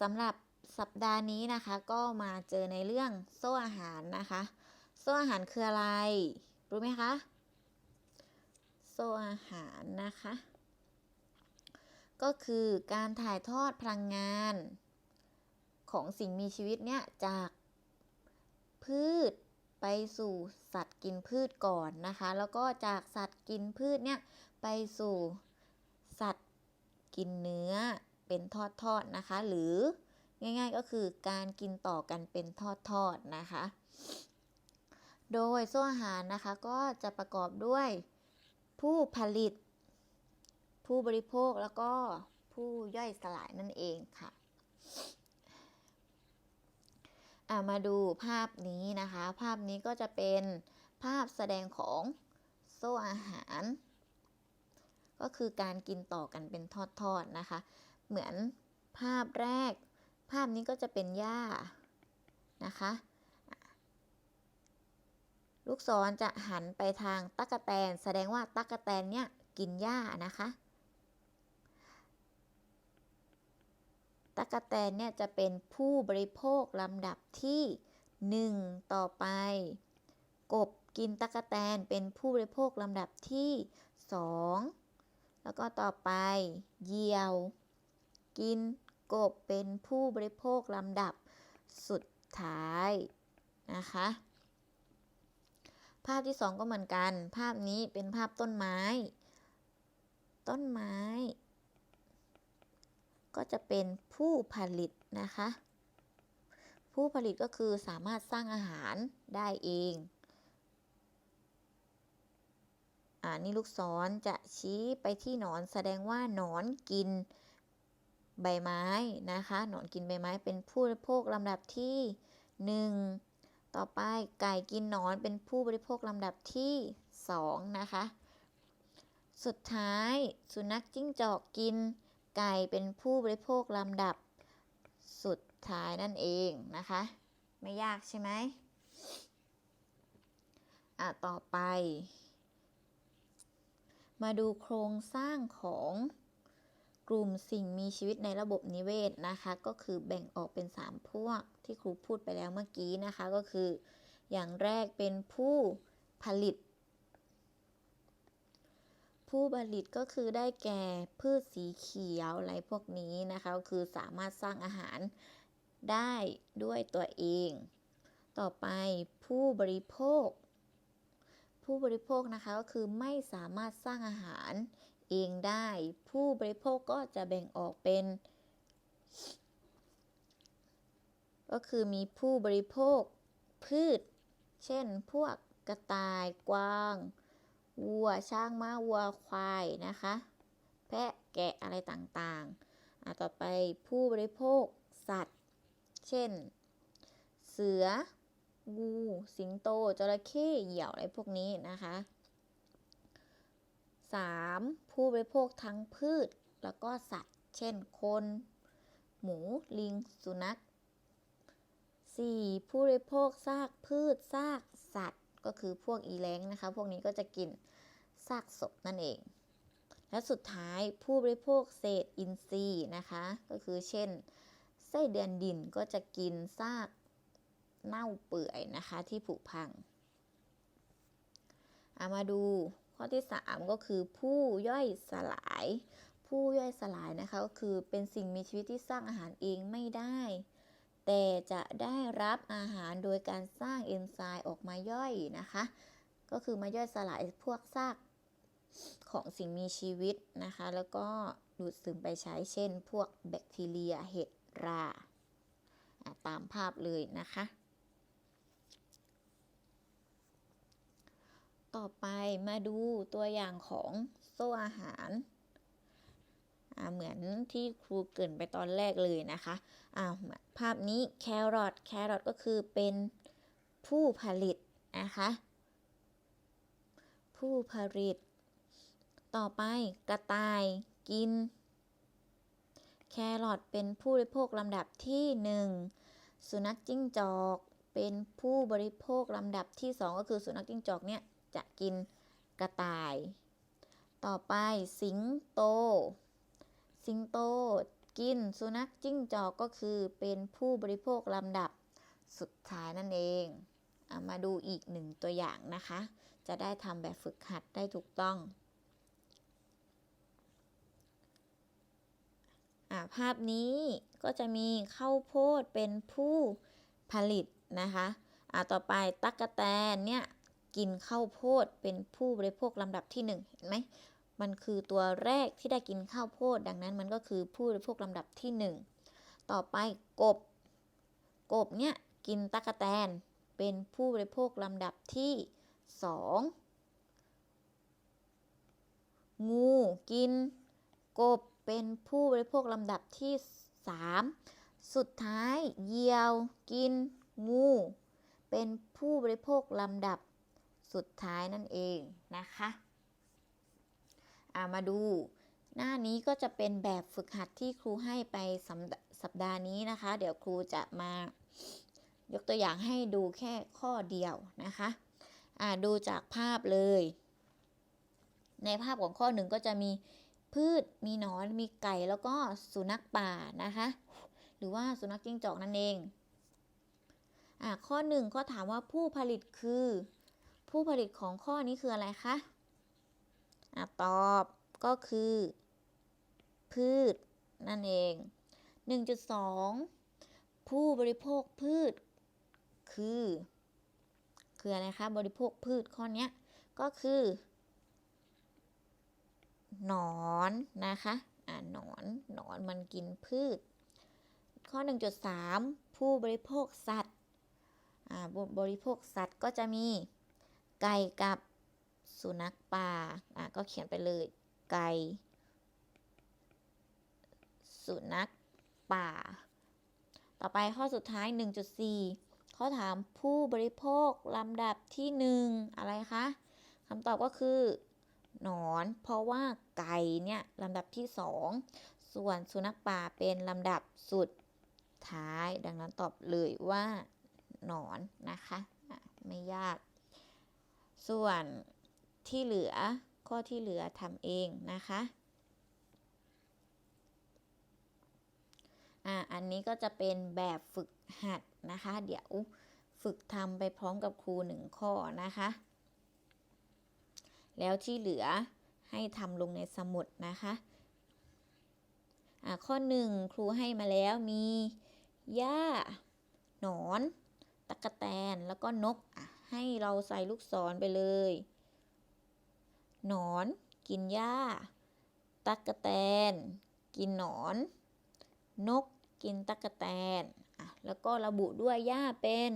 สำหรับสัปดาห์นี้นะคะ ก็มาเจอในเรื่องโซ่อาหารนะคะ โซ่อาหารคืออะไร รู้ไหมคะ โซ่อาหารนะคะ ก็คือการถ่ายทอดพลังงาน ของสิ่งมีชีวิตเนี่ยจากพืชไปสู่สัตว์กินพืชก่อนนะคะ แล้วก็จากสัตว์กินพืชเนี่ยไปสู่สัตว์กินเนื้อ เป็นทอดๆนะคะ หรือง่ายๆก็คือการกินต่อกันเป็นทอดๆนะคะ โดยโซ่อาหารนะคะก็จะประกอบด้วยผู้ผลิต ผู้บริโภคแล้วก็ผู้ย่อยสลายนั่นเองค่ะอะมาดูภาพนี้นะคะ ภาพนี้ก็จะเป็นภาพแสดงของโซ่อาหาร ก็คือการกินต่อกันเป็นทอดๆนะคะ เหมือนภาพแรก ภาพนี้ก็จะเป็นหญ้านะคะ ลูกศรจะหันไปทางตั๊กแตน แสดงว่าตั๊กแตนเนี่ยกินหญ้านะคะตั๊กแตนเนี่ยจะเป็นผู้บริโภคลำดับที่ 1 ต่อไป กบกินตั๊กแตนเป็นผู้บริโภคลำดับที่ 2 แล้วก็ต่อไปเหยี่ยว กินกบเป็นผู้บริโภคลำดับสุดท้ายนะคะ ภาพที่ 2 ก็เหมือนกัน ภาพนี้เป็นภาพต้นไม้ ต้นไม้ ก็จะเป็นผู้ผลิตนะคะ ผู้ผลิตก็คือสามารถสร้างอาหารได้เองอ่านี่ลูกศรจะชี้ไปที่หนอนแสดงว่าหนอนกิน ใบไม้นะคะหนอนกินใบไม้เป็นผู้บริโภคลำดับที่ 1 ต่อไปไก่กินหนอนเป็นผู้บริโภคลำดับที่ 2 นะคะ สุดท้ายสุนัขจิ้งจอกกินไก่เป็นผู้บริโภคลำดับ สุดท้ายนั่นเองนะคะ ไม่ยากใช่ไหมอะต่อไป มาดูโครงสร้างของ กลุ่มสิ่งมีชีวิตในระบบนิเวศนะคะ ก็คือแบ่งออกเป็น 3 พวกที่ครูพูดไปแล้วเมื่อกี้นะคะก็คือ อย่างแรกเป็นผู้ผลิต ผู้ผลิตก็คือได้แก่พืชสีเขียวอะไรพวกนี้นะคะก็คือสามารถสร้างอาหารได้ด้วยตัวเอง ต่อไปผู้บริโภค ผู้บริโภคนะคะก็คือไม่สามารถสร้างอาหาร เองได้ ผู้บริโภคก็จะแบ่งออกเป็น ก็คือมีผู้บริโภคพืช เช่น พวกกระต่ายกวาง วัวช้างม้าวัวควายนะคะ แพะแกะอะไรต่างๆ ต่อไปผู้บริโภคสัตว์ เช่น เสือ งู สิงโต จระเข้ เหยี่ยวอะไรพวกนี้นะคะ 3. ผู้บริโภคทั้งพืช แล้วก็สัตว์ เช่น คน หมู ลิง สุนัข 4. ผู้บริโภคซากพืชซากสัตว์ ก็คือพวกอีแรงนะคะ พวกนี้ก็จะกินซากศพนั่นเอง และสุดท้ายผู้บริโภคเศษอินทรีย์นะคะ ก็คือเช่น ไส้เดือนดินก็จะกินซากเน่าเปื่อยนะคะที่ผุพัง เอามาดู ข้อที่ 3 ก็คือผู้ย่อยสลาย ผู้ย่อยสลายนะคะก็คือเป็นสิ่งมีชีวิตที่สร้างอาหารเองไม่ได้ แต่จะได้รับอาหารโดยการสร้างเอนไซม์ออกมาย่อยนะคะ ก็คือมาย่อยสลายพวกซากของสิ่งมีชีวิตนะคะ แล้วก็ดูดซึมไปใช้เช่น พวกแบคทีเรียเห็ดรา ตามภาพเลยนะคะ ต่อไปมาดูตัวอย่างของโซ่อาหารเหมือนที่ครูเกินไปตอนแรกเลยนะคะภาพนี้แครอทแครอทก็คือเป็นผู้ผลิตนะคะผู้ผลิต ต่อไปกระต่ายกิน แครอทเป็นผู้บริโภคลำดับที่ 1 สุนัขจิ้งจอก เป็นผู้บริโภคลำดับที่ 2 ก็คือสุนัขจิ้งจอกเนี่ย จะกินกระต่าย ต่อไปสิงโต สิงโตกินสุนัขจิ้งจอกก็คือเป็นผู้บริโภคลำดับสุดท้ายนั่นเองอะมาดูอีกหนึ่งตัวอย่างนะคะ จะได้ทำแบบฝึกหัดได้ถูกต้องอภาพนี้ก็จะมีข้าวโพดเป็นผู้ผลิตนะคะอะต่อไปตั๊กแตนเนี่ย กินข้าวโพดเป็นผู้บริโภคลำดับที่หนึ่งเห็นไหมมันคือตัวแรกที่ได้กินข้าวโพด ดังนั้นมันก็คือผู้บริโภคลำดับที่หนึ่งต่อไปกบ กบเนี่ยกินตั๊กแตนเป็นผู้บริโภคลำดับที่สองงูกินกบเป็นผู้บริโภคลำดับที่สามสุดท้ายเหยี่ยวกินงู เป็นผู้บริโภคลำดับ สุดท้ายนั่นเองนะคะามาดู หน้านี้ก็จะเป็นแบบฝึกหัดที่ครูให้ไปสัปสัปดาห์นี้นะคะ เดี๋ยวครูจะมายกตัวอย่างให้ดูแค่ข้อเดียวนะคะดูจากภาพเลย ในภาพของข้อหนึ่งก็จะมีพืชมีหนอนมีไก่แล้วก็สุนัขป่านะคะ หรือว่าสุนัขจิ้งจอกนั่นเองอข้อหนึ่งก็ถามว่าผู้ผลิตคือ ผู้ผลิตของข้อนี้คืออะไรคะอะตอบก็คือ พืช นั่นเอง 1.2 ผู้บริโภคพืช คือ คืออะไรคะ บริโภคพืชข้อนี้ก็คือหนอนนะคะ อ่าหนอน หนอนมันกินพืช ข้อ 1.3 ผู้บริโภคสัตว์ อ่า บริโภคสัตว์ก็จะมี ไก่กับสุนัขป่าอะก็เขียนไปเลย ไก่ สุนัขป่า ต่อไปข้อสุดท้าย 1.4เขาถามผู้บริโภคลำดับที่ 1 อะไรคะคำตอบก็คือ หนอน เพราะว่าไก่เนี่ยลำดับที่ 2 ส่วนสุนัขป่าเป็นลำดับสุดท้าย ดังนั้นตอบเลยว่า หนอนนะคะะไม่ยาก ส่วนที่เหลือข้อที่เหลือทำเองนะคะอ่าอันนี้ก็จะเป็นแบบฝึกหัดนะคะ เดี๋ยวฝึกทำไปพร้อมกับครูหนึ่งข้อนะคะ แล้วที่เหลือให้ทำลงในสมุดนะคะอ่าข้อหนึ่งครูให้มาแล้วมีหญ้า หนอน ตะกะแตนแล้วก็นกอะ ให้เราใส่ลูกศรไปเลย หนอน กินหญ้า ตักกะแตน กินหนอน นก กินตักกะแตนอะแล้วก็ระบุด้วยหญ้าเป็น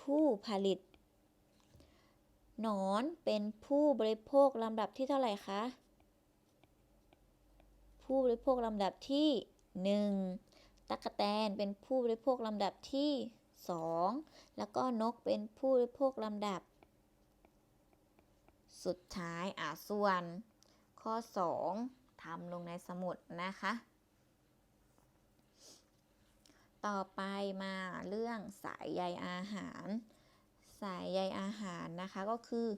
ผู้ผลิต หนอนเป็นผู้บริโภคลำดับที่เท่าไหร่คะ ผู้บริโภคลำดับที่หนึ่งตักกะแตนเป็นผู้บริโภคลำดับที่ สองแล้วก็นกเป็นผู้บริโภคลำดับ สุดท้ายอะส่วน ข้อ 2ทำลงในสมุดนะคะ ต่อไปมาเรื่องสายใยอาหาร สายใยอาหารนะคะก็คือ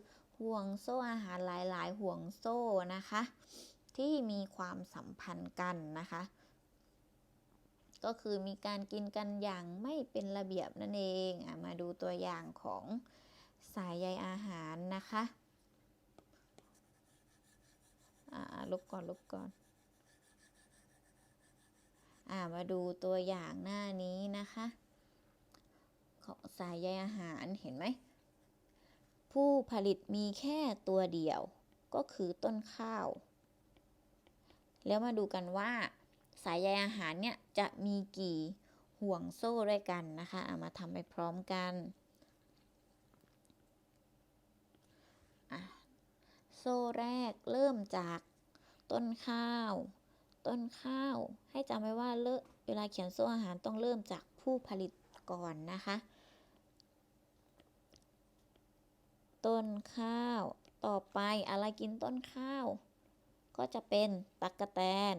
ห่วงโซ่อาหารหลาย ๆ ห่วงโซ่นะคะ ที่มีความสัมพันธ์กันนะคะ ก็คือมีการกินกันอย่างไม่เป็นระเบียบนั่นเองอมาดูตัวอย่างของสายใยอาหารนะคะลบก่อนลบก่อนอามาดูตัวอย่างหน้านี้นะคะของสายใยอาหารเห็นไหม ผู้ผลิตมีแค่ตัวเดียว ก็คือต้นข้าว แล้วมาดูกันว่า สายใยอาหารเนี่ยจะมีกี่ห่วงโซ่ด้วยกันนะคะเอามาทำไปพร้อมกันโซ่แรกเริ่มจากต้นข้าว ต้นข้าวให้จำไว้ว่าเลเวลาเขียนโซ่อาหารต้องเริ่มจากผู้ผลิตก่อนนะคะ ต้นข้าวต่อไปอะไรกินต้นข้าว ก็จะเป็นตักกะแตน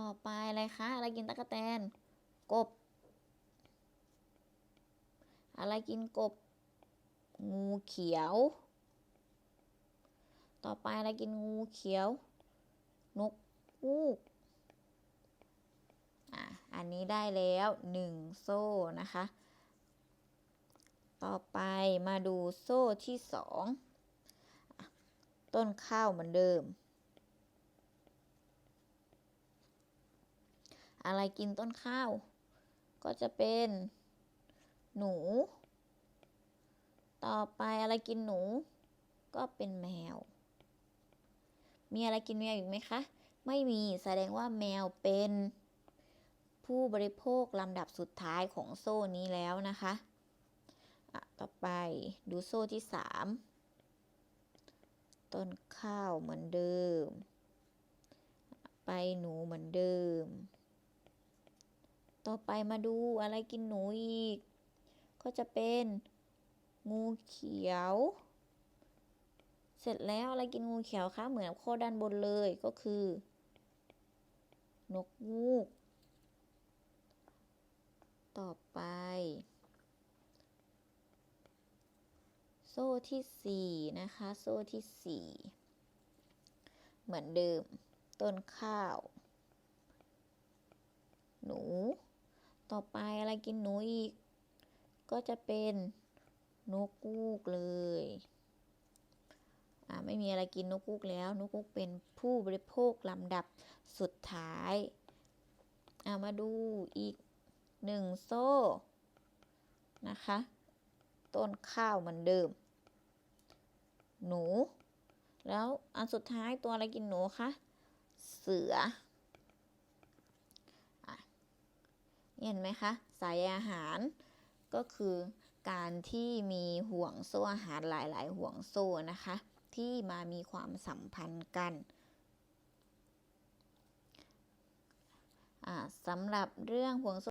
ต่อไปอะไรคะ อะไรกินตักะแตน กบ อะไรกินกบ งูเขียว ต่อไปอะไรกินงูเขียว นกฮูกอะอันนี้ได้แล้วหนึ่งโซ่นะคะ ต่อไปมาดูโซ่ที่สองต้นข้าวเหมือนเดิม อะไรกินต้นข้าว ก็จะเป็น หนู ต่อไปอะไรกินหนู ก็เป็นแมว มีอะไรกินแมวอีกไหมคะ ไม่มีแสดงว่าแมวเป็น ผู้บริโภคลำดับสุดท้ายของโซ่นี้แล้วนะคะะต่อไปดูโซ่ที่สามต้นข้าวเหมือนเดิม ไปหนูเหมือนเดิม ต่อไปมาดูอะไรกินหนูอีก ก็จะเป็น งูเขียว เสร็จแล้วอะไรกินงูเขียวคะเหมือนข้อด้านบนเลยก็คือ นกฮูก ต่อไป โซ่ที่สี่นะคะ โซ่ที่สี่เหมือนเดิม ต้นข้าว หนู ต่อไปอะไรกินหนูอีก ก็จะเป็นนกฮูกเลย อ่าไม่มีอะไรกินนกฮูกแล้ว นกฮูกเป็นผู้บริโภคลำดับสุดท้าย อ่ามาดูอีกหนึ่งโซ่ นะคะ ต้นข้าวเหมือนเดิม หนู แล้วอันสุดท้ายตัวอะไรกินหนูคะ เสืออะ เห็นไหมคะสายอาหารก็คือการที่มีห่วงโซ่อาหารหลาย ๆ ห่วงโซ่นะคะ ที่มามีความสัมพันธ์กันสำหรับเรื่องห่วงโซ่